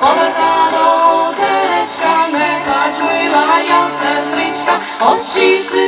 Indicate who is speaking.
Speaker 1: Поверта до зеречка, не плач, мила я сестричка, очі си.